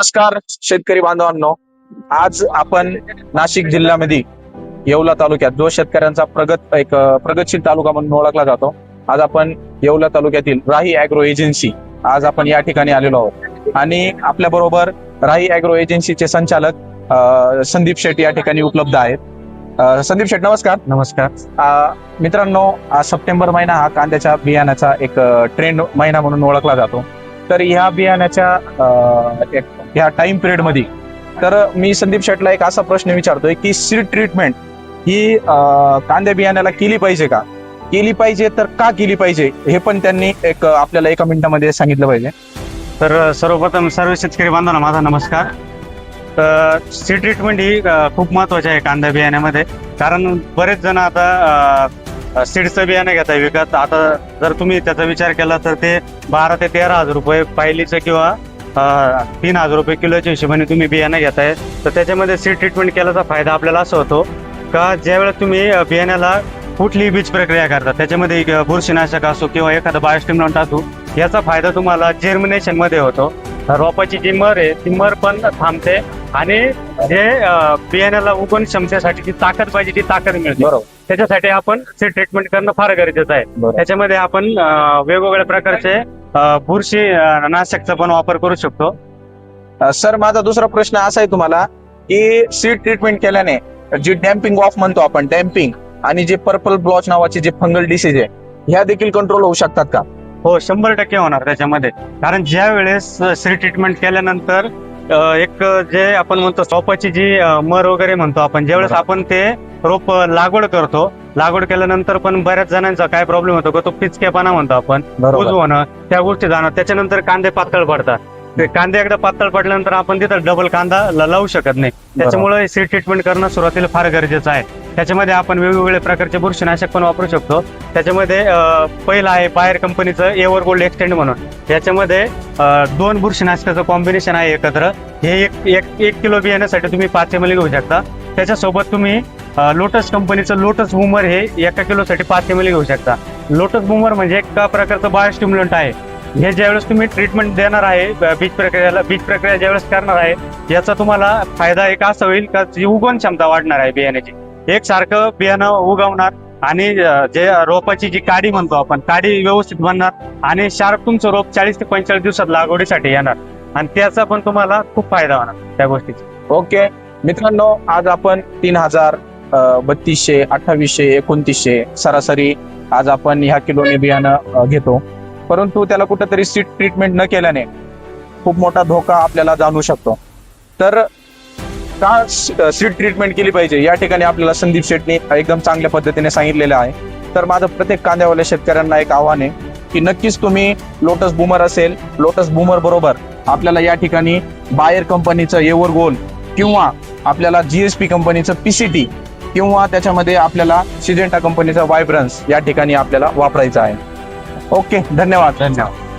नमस्कार शेतकरी बांधवांनो. आज आपण नाशिक जिल्ह्यामध्ये येवला तालुक्यात जो शेतकऱ्यांचा प्रगत एक प्रगतशील तालुका म्हणून ओळखला जातो आज आपण येवला तालुक्यातील राही अॅग्रो एजन्सी आज आपण या ठिकाणी आलेलो आहोत. आणि आपल्या बरोबर राही अॅग्रो एजन्सीचे संचालक संदीप शेट या ठिकाणी उपलब्ध आहेत. संदीप शेट नमस्कार. नमस्कार. मित्रांनो सप्टेंबर महिना हा कांद्याच्या बियाण्याचा एक ट्रेंड महिना म्हणून ओळखला जातो. तर ह्या बियाण्याच्या ह्या टाइम पिरियडमध्ये तर मी संदीप शेटला एक असा प्रश्न विचारतोय की सीड ट्रीटमेंट ही कांदे कांद्या बियाण्याला केली पाहिजे का? केली पाहिजे तर का केली पाहिजे? हे पण त्यांनी एक आपल्याला एका मिनिटामध्ये सांगितलं पाहिजे. तर सर्वप्रथम सर्व शेतकरी बांधवांना माझा नमस्कार. तर सीड ट्रीटमेंट ही खूप महत्वाची आहे कांदा बियाण्यामध्ये. कारण बरेच जण आता सीडचं बियाणं घेताय विकत. आता जर तुम्ही त्याचा विचार केला तर ते बारा ते तेरा हजार रुपये पायलीचं किंवा तीन हजार रुपये किलोच्या हिशोबाने तुम्ही बियाणं घेताय. तर त्याच्यामध्ये सीड ट्रीटमेंट केल्याचा फायदा आपल्याला असं होतो का ज्यावेळेस तुम्ही बियाण्याला कुठलीही बीज प्रक्रिया करता त्याच्यामध्ये बुरशीनाशक असो किंवा एखादा बायोस्टिम्युलंट असो याचा फायदा तुम्हाला जर्मिनेशनमध्ये होतो. रोपाची जी मर आहे ती मर पण थांबते आणि जे बियाण्याला उगवण क्षमतेसाठी जी ताकद पाहिजे ती ताकद मिळते. बरोबर. त्याच्यासाठी आपण सीड ट्रीटमेंट करणं फार गरजेचं आहे. त्याच्यामध्ये आपण वेगवेगळ्या प्रकारचे बुरशी नाशकचा पण वापर करू शकतो. सर माझा दुसरा प्रश्न असा आहे तुम्हाला की सीड ट्रीटमेंट केल्याने जी डॅम्पिंग ऑफ म्हणतो आपण डॅम्पिंग आणि जे पर्पल ब्लॉच नावाचे जे फंगल डिसीज आहे ह्या देखील कंट्रोल होऊ शकतात का? हो शंभर टक्के होणार त्याच्यामध्ये. कारण ज्या वेळेस सीड ट्रीटमेंट केल्यानंतर एक जे आपण म्हणतो रोपाची जी मर वगैरे म्हणतो आपण ज्यावेळेस. आपण ते रोप लागवड करतो लागवड केल्यानंतर पण बऱ्याच जणांचा काय प्रॉब्लेम होतो का तो पिचकेपणा म्हणतो आपण उज होणं त्या गोष्टी जाणं त्याच्यानंतर कांदे पातळ पडतात. ते कांदे एकदा पातळ पडल्यानंतर आपण तिथं डबल कांदा लावू शकत नाही. त्याच्यामुळे सीड ट्रीटमेंट करणं सुरुवातीला फार गरजेचं आहे. त्याच्यामध्ये आपण वेगवेगळ्या प्रकारचे बुरशीनाशक पण वापरू शकतो. त्याच्यामध्ये पहिलं आहे बाहेर कंपनीचं एवर गोल्ड एक्सटेंड म्हणून. याच्यामध्ये दोन बुरशीनाशकाचं कॉम्बिनेशन आहे एकत्र. हे एक एक एक किलो बियाण्यासाठी तुम्ही पाच एम एल घेऊ शकता. त्याच्यासोबत तुम्ही लोटस कंपनीचं लोटस बुमर हे एका किलोसाठी पाच एम एल घेऊ शकता. लोटस बुमर म्हणजे एका प्रकारचं बायोस्टिम्युलंट आहे. हे ज्यावेळेस तुम्ही ट्रीटमेंट देणार आहे बीज प्रक्रियाला बीज प्रक्रिया ज्यावेळेस करणार आहे याचा तुम्हाला फायदा एक असा होईल का उगवण क्षमता वाढणार आहे बियाण्याची. एक सारखं बियाणं उगवणार आणि जे रोपाची जी काडी म्हणतो आपण काडी व्यवस्थित बनणार आणि शार्प तुमचं रोप चाळीस ते पंचेचाळीस दिवसात लागवडीसाठी येणार. आणि त्याचा पण तुम्हाला खूप फायदा होणार त्या गोष्टीचा. ओके. मित्रांनो आज आपण तीन हजार बत्तीसशे अठ्ठावीसशे एकोणतीसशे सरासरी आज आपण ह्या किलोने बियाणं घेतो. परंतु त्याला कुठेतरी सीट ट्रीटमेंट न केल्याने खूप मोठा धोका आपल्याला जाणू शकतो. तर का सीट ट्रीटमेंट केली पाहिजे? या ठिकाणी आपल्याला संदीप शेटने एकदम चांगल्या पद्धतीने सांगितलेलं आहे. तर माझं प्रत्येक कांद्यावाल्या शेतकऱ्यांना एक आव्हान आहे की नक्कीच तुम्ही लोटस बुमर असेल लोटस बुमर बरोबर आपल्याला या ठिकाणी बायर कंपनीचं एवर गोल किंवा आपल्याला जीएसपी कंपनीचं पीसीटी किंवा त्याच्यामध्ये आपल्याला सिजेंटा कंपनीचा वायब्रन्स या ठिकाणी आपल्याला वापरायचं आहे. ओके धन्यवाद. धन्यवाद.